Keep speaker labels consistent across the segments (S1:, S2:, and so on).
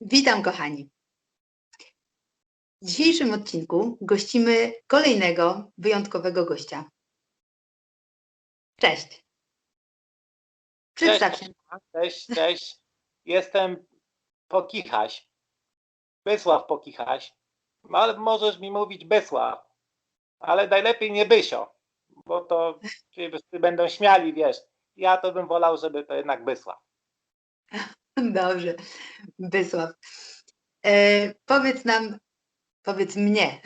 S1: Witam, kochani. W dzisiejszym odcinku gościmy kolejnego wyjątkowego gościa. Cześć. Przedstaw się.
S2: Cześć, cześć. Jestem Pokichaś. Bysław Pokichaś. Ale możesz mi mówić Bysław. Ale najlepiej nie Bysio, bo to wszyscy będą śmiali, wiesz. Ja to bym wolał, żeby to jednak Bysław.
S1: Dobrze. Wysław. E, powiedz nam, powiedz mnie,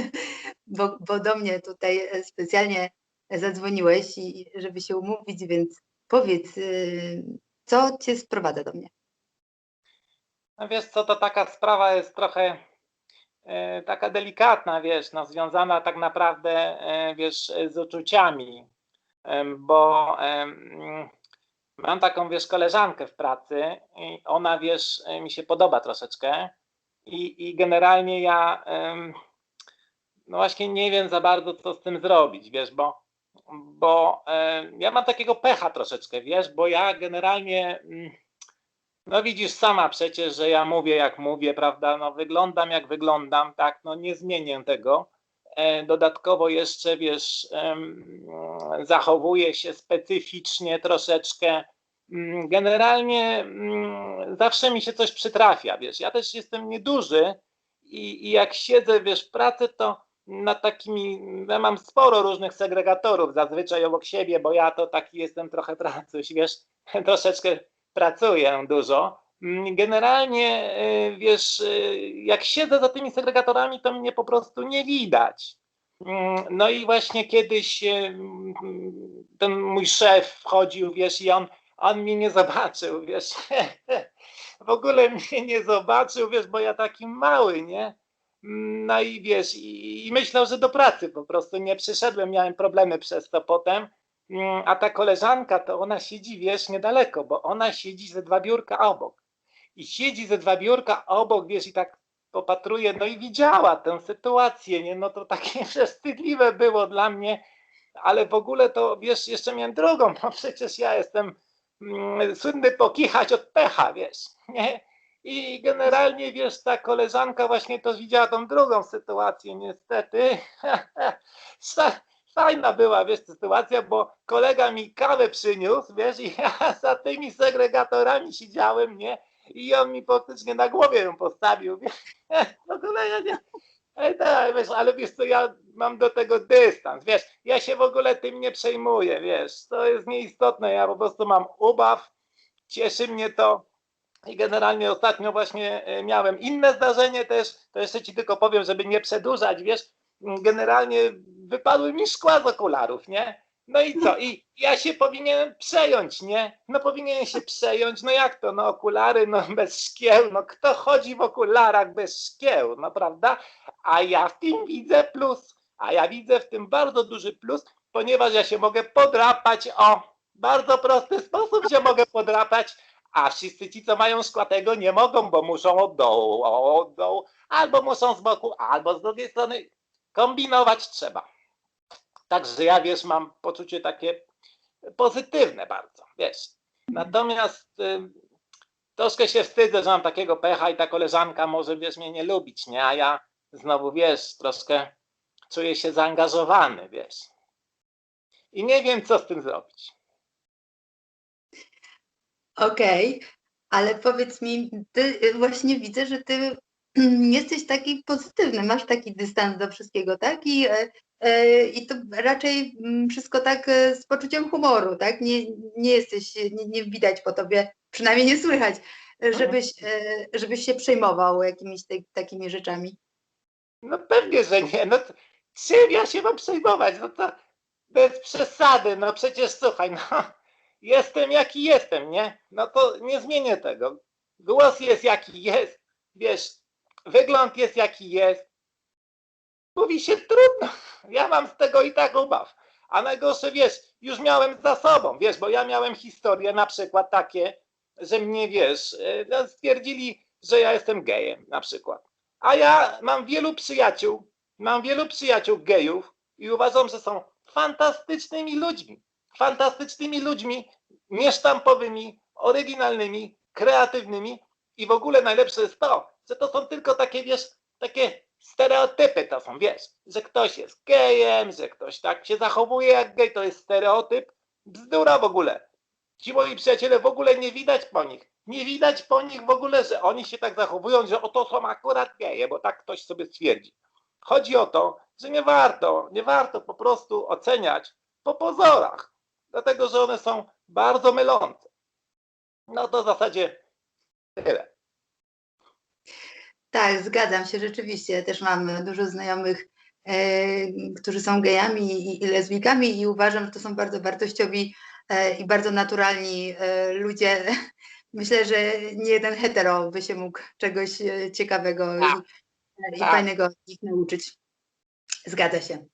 S1: bo, bo do mnie tutaj e, specjalnie zadzwoniłeś, i, żeby się umówić, więc powiedz, y, co cię sprowadza do mnie?
S2: No wiesz co, to taka sprawa jest trochę e, taka delikatna, wiesz, no, związana tak naprawdę, e, wiesz, z uczuciami, Em, bo em, mam taką, wiesz, koleżankę w pracy i ona, wiesz, e, mi się podoba troszeczkę i, i generalnie ja, no właśnie nie wiem za bardzo, co z tym zrobić, wiesz, bo, bo ja mam takiego pecha troszeczkę, wiesz, bo ja generalnie... mm, no widzisz sama przecież, że ja mówię jak mówię, prawda? No wyglądam jak wyglądam, tak? No nie zmienię tego. E, Dodatkowo jeszcze, wiesz, zachowuję się specyficznie troszeczkę. Mm, Generalnie mm, zawsze mi się coś przytrafia, wiesz. Ja też jestem nieduży i, i jak siedzę, wiesz, w pracy, to na takimi, ja mam sporo różnych segregatorów zazwyczaj obok siebie, bo ja to taki jestem trochę pracuś, wiesz, troszeczkę pracuję dużo. Mm, Generalnie, y, wiesz, y, jak siedzę za tymi segregatorami, to mnie po prostu nie widać. No i właśnie kiedyś y, ten mój szef wchodził, wiesz, i on, on mnie nie zobaczył, wiesz. W ogóle mnie nie zobaczył, wiesz, bo ja taki mały, nie? No i wiesz, i, i myślał, że do pracy po prostu nie przyszedłem, miałem problemy przez to potem. Mm, A ta koleżanka, to ona siedzi, wiesz, niedaleko, bo ona siedzi ze dwa biurka obok. I siedzi ze dwa biurka obok, wiesz, i tak popatruje, no i widziała tę sytuację, nie? No to takie przestydliwe było dla mnie, ale w ogóle to, wiesz, jeszcze miałem drugą, bo przecież ja jestem słynny pokichać od pecha, wiesz, nie? I generalnie, wiesz, ta koleżanka właśnie to widziała tą drugą sytuację, niestety. Fa- Fajna była, wiesz, sytuacja, bo kolega mi kawę przyniósł, wiesz, i ja za tymi segregatorami siedziałem, nie? I on mi praktycznie na głowie ją postawił, wiesz. W ogóle ja nie... Ej, tak, wiesz, ale wiesz co, ja mam do tego dystans, wiesz, ja się w ogóle tym nie przejmuję, wiesz, to jest nieistotne, ja po prostu mam ubaw, cieszy mnie to i generalnie ostatnio właśnie e, miałem inne zdarzenie też, to jeszcze ci tylko powiem, żeby nie przedłużać, wiesz, generalnie wypadły mi szkła z okularów, nie? No i co? I ja się powinienem przejąć, nie? No powinien się przejąć, no jak to? No okulary, no bez szkieł, no kto chodzi w okularach bez szkieł, no prawda? A ja w tym widzę plus, a ja widzę w tym bardzo duży plus, ponieważ ja się mogę podrapać, o, bardzo prosty sposób się mogę podrapać, a wszyscy ci, co mają szkła, tego nie mogą, bo muszą od dołu, od dołu, albo muszą z boku, albo z drugiej strony, kombinować trzeba. Także ja, wiesz, mam poczucie takie pozytywne bardzo, wiesz. Natomiast y, troszkę się wstydzę, że mam takiego pecha i ta koleżanka może, wiesz, mnie nie lubić, nie? A ja znowu, wiesz, troszkę czuję się zaangażowany, wiesz. I nie wiem, co z tym zrobić.
S1: Okej, ale powiedz mi, ty y, właśnie widzę, że ty jesteś taki pozytywny, masz taki dystans do wszystkiego, tak? I, e, i to raczej mm, wszystko tak e, z poczuciem humoru, tak? Nie, nie jesteś, nie, nie widać po tobie, przynajmniej nie słychać, e, żebyś, e, żebyś się przejmował jakimiś te, takimi rzeczami.
S2: No pewnie, że nie. No czym ja się mam przejmować? No to bez przesady. No przecież słuchaj, no jestem jaki jestem, nie? No to nie zmienię tego. Głos jest jaki jest, wiesz, wygląd jest jaki jest. Mówi się trudno. Ja mam z tego i tak ubaw. A najgorsze, wiesz, już miałem za sobą, wiesz, bo ja miałem historie na przykład takie, że mnie, wiesz, e, no, stwierdzili, że ja jestem gejem na przykład. A ja mam wielu przyjaciół, mam wielu przyjaciół gejów i uważam, że są fantastycznymi ludźmi. Fantastycznymi ludźmi, niesztampowymi, oryginalnymi, kreatywnymi. I w ogóle najlepsze jest to, że to są tylko takie, wiesz, takie stereotypy to są, wiesz, że ktoś jest gejem, że ktoś tak się zachowuje jak gej, to jest stereotyp. Bzdura w ogóle. Ci moi przyjaciele w ogóle nie widać po nich. Nie widać po nich w ogóle, że oni się tak zachowują, że oto są akurat geje, bo tak ktoś sobie stwierdzi. Chodzi o to, że nie warto, nie warto po prostu oceniać po pozorach, dlatego że one są bardzo mylące. No to w zasadzie tyle.
S1: Tak, zgadzam się, rzeczywiście. Też mam dużo znajomych, e, którzy są gejami i, i lesbijkami i uważam, że to są bardzo wartościowi e, i bardzo naturalni e, ludzie. Myślę, że nie jeden hetero by się mógł czegoś e, ciekawego
S2: Tak,
S1: i, i
S2: tak.
S1: fajnego od nich nauczyć. Zgadza się.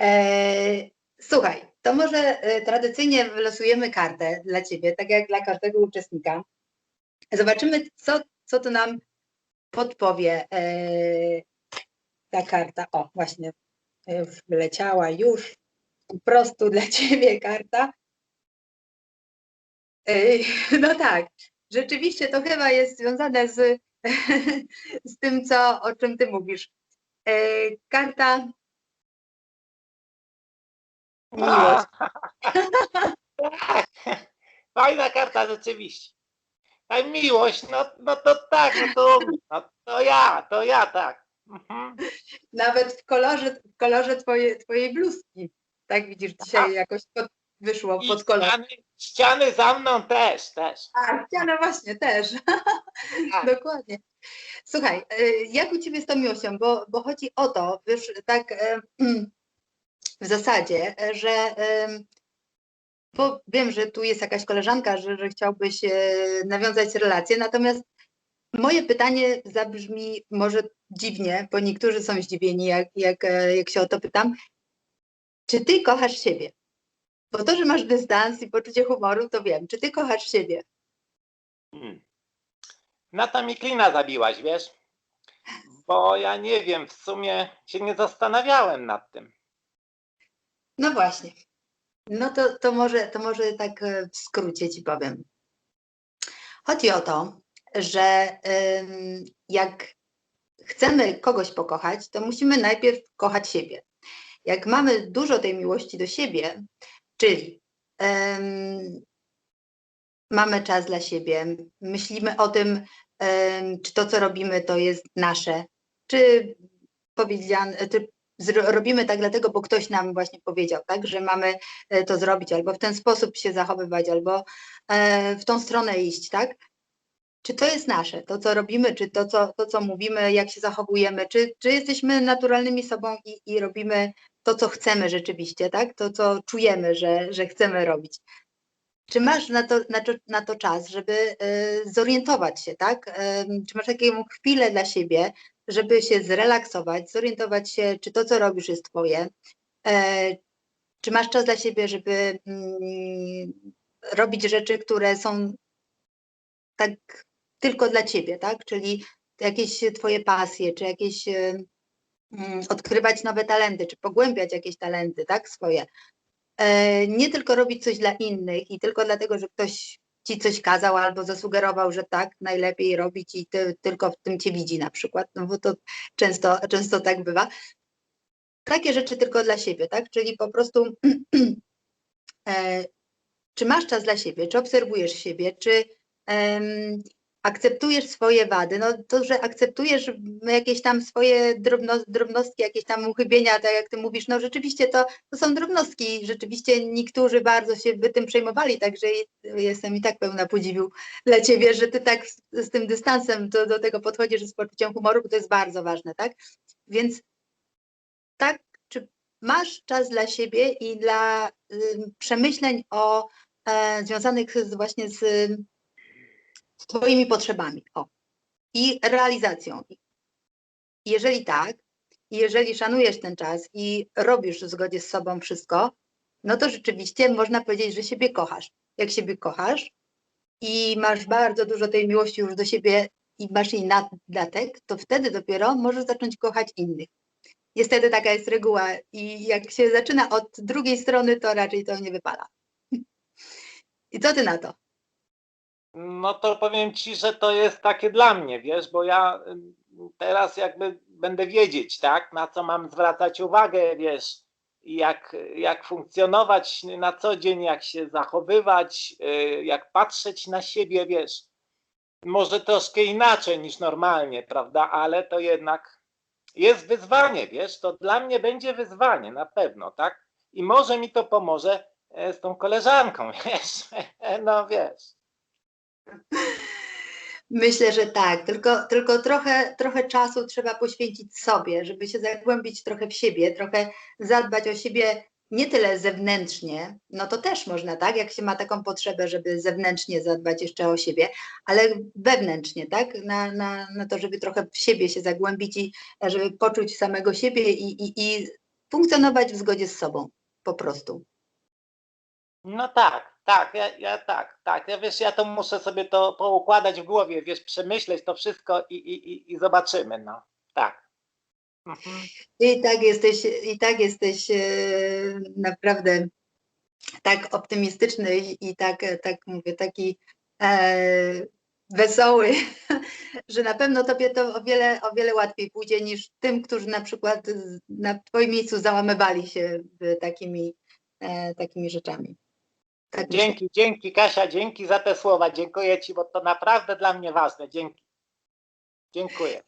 S1: E, słuchaj, to może e, tradycyjnie wylosujemy kartę dla Ciebie, tak jak dla każdego uczestnika. Zobaczymy, co, co to nam podpowie e, ta karta. O, właśnie e, wyleciała już. Po prostu dla Ciebie karta. E, No tak, rzeczywiście to chyba jest związane z, z tym, co, o czym Ty mówisz. Karta miłość.
S2: Tak, fajna karta rzeczywiście. A miłość, no, no to tak, no to, no to ja, to ja tak. Mhm.
S1: Nawet w kolorze, w kolorze twoje, Twojej bluzki. Tak widzisz, dzisiaj jakoś pod, wyszło
S2: I
S1: pod kolor.
S2: ściany, ściany za mną też, też.
S1: A, ściana właśnie też.
S2: Tak.
S1: Dokładnie. Słuchaj, y, jak u Ciebie z tą miłością? Bo, bo chodzi o to, wiesz, tak w zasadzie, że bo wiem, że tu jest jakaś koleżanka, że, że chciałbyś e, nawiązać relację, natomiast moje pytanie zabrzmi może dziwnie, bo niektórzy są zdziwieni, jak, jak, e, jak się o to pytam. Czy Ty kochasz siebie? Bo to, że masz dystans i poczucie humoru, to wiem. Czy Ty kochasz siebie?
S2: Hmm. Na to mi klina zabiłaś, wiesz? Bo ja nie wiem, w sumie się nie zastanawiałem nad tym.
S1: No właśnie. No to, to, może, to może tak e, w skrócie ci powiem. Chodzi o to, że jak chcemy kogoś pokochać, to musimy najpierw kochać siebie. Jak mamy dużo tej miłości do siebie, czyli mamy czas dla siebie, myślimy o tym, ym, czy to, co robimy, to jest nasze, czy powiedziane, czy robimy tak dlatego, bo ktoś nam właśnie powiedział, tak, że mamy e, to zrobić, albo w ten sposób się zachowywać, albo e, w tą stronę iść, tak? Czy to jest nasze, to co robimy, czy to co, to, co mówimy, jak się zachowujemy, czy, czy jesteśmy naturalnymi sobą i, i robimy to, co chcemy rzeczywiście, tak? To, co czujemy, że, że chcemy robić. Czy masz na to, na na to czas, żeby e, zorientować się, tak? E, czy masz taką chwilę dla siebie, żeby się zrelaksować, zorientować się, czy to, co robisz, jest Twoje. E, czy masz czas dla siebie, żeby mm, robić rzeczy, które są tak tylko dla Ciebie, tak? Czyli jakieś Twoje pasje, czy jakieś e, mm, odkrywać nowe talenty, czy pogłębiać jakieś talenty, tak? Swoje. E, nie tylko robić coś dla innych i tylko dlatego, że ktoś ci coś kazał albo zasugerował, że tak, najlepiej robić i ty, tylko w tym cię widzi na przykład, no bo to często, często tak bywa. Takie rzeczy tylko dla siebie, tak? Czyli po prostu e, czy masz czas dla siebie, czy obserwujesz siebie, czy akceptujesz swoje wady, no to, że akceptujesz jakieś tam swoje drobno, drobnostki, jakieś tam uchybienia, tak jak ty mówisz, no rzeczywiście to, to są drobnostki, rzeczywiście niektórzy bardzo się by tym przejmowali, także jestem i tak pełna podziwu dla ciebie, że ty tak z, z tym dystansem do, do tego podchodzisz z poczuciem humoru, bo to jest bardzo ważne, tak? Więc tak, czy masz czas dla siebie i dla ym, przemyśleń o, e, związanych z, właśnie z, z Twoimi potrzebami o, i realizacją. Jeżeli tak, jeżeli szanujesz ten czas i robisz w zgodzie z sobą wszystko, no to rzeczywiście można powiedzieć, że siebie kochasz. Jak siebie kochasz i masz bardzo dużo tej miłości już do siebie i masz jej naddatek, to wtedy dopiero możesz zacząć kochać innych. Niestety taka jest reguła i jak się zaczyna od drugiej strony, to raczej to nie wypala. I co ty na to?
S2: No to powiem ci, że to jest takie dla mnie, wiesz, bo ja teraz jakby będę wiedzieć, tak, na co mam zwracać uwagę, wiesz, jak, jak funkcjonować na co dzień, jak się zachowywać, y, jak patrzeć na siebie, wiesz. Może troszkę inaczej niż normalnie, prawda, ale to jednak jest wyzwanie, wiesz, to dla mnie będzie wyzwanie, na pewno, tak? I może mi to pomoże e, z tą koleżanką, wiesz, no wiesz.
S1: Myślę, że tak, tylko, tylko trochę, trochę czasu trzeba poświęcić sobie, żeby się zagłębić trochę w siebie, trochę zadbać o siebie nie tyle zewnętrznie, no to też można, tak, jak się ma taką potrzebę, żeby zewnętrznie zadbać jeszcze o siebie, ale wewnętrznie, tak, na, na, na to, żeby trochę w siebie się zagłębić i żeby poczuć samego siebie i, i, i funkcjonować w zgodzie z sobą, po prostu.
S2: No tak, tak, ja, ja tak, tak. Ja wiesz, ja to muszę sobie to poukładać w głowie, wiesz, przemyśleć to wszystko i, i, i, zobaczymy, no. Tak. Mhm.
S1: I tak jesteś, i tak jesteś e, naprawdę tak optymistyczny i, tak, tak mówię, taki e, wesoły, że na pewno tobie to o wiele, o wiele łatwiej pójdzie niż tym, którzy na przykład na twoim miejscu załamywali się takimi, e, takimi rzeczami. Tak myślę.
S2: Dzięki, dzięki Kasia, dzięki za te słowa. Dziękuję Ci, bo to naprawdę dla mnie ważne. Dzięki. Dziękuję.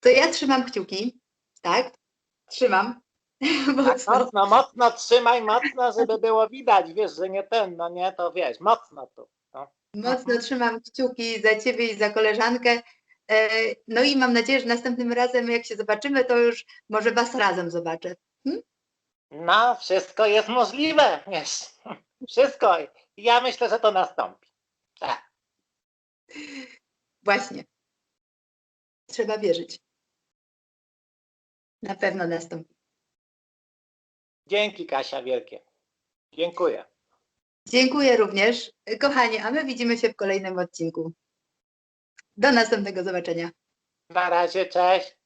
S1: To ja trzymam kciuki, tak? Trzymam.
S2: Tak,
S1: Mocno.
S2: mocno, mocno trzymaj, mocno, żeby było widać, wiesz, że nie ten, no nie, to wiesz, mocno tu. No.
S1: Mocno trzymam kciuki za ciebie i za koleżankę. E, No i mam nadzieję, że następnym razem, jak się zobaczymy, to już może was razem zobaczę.
S2: no, wszystko jest możliwe, wiesz, wszystko. Ja myślę, że to nastąpi. Tak.
S1: Właśnie. Trzeba wierzyć. Na pewno nastąpi.
S2: Dzięki Kasia wielkie. Dziękuję.
S1: Dziękuję również. Kochani, a my widzimy się w kolejnym odcinku. Do następnego zobaczenia.
S2: Na razie, cześć.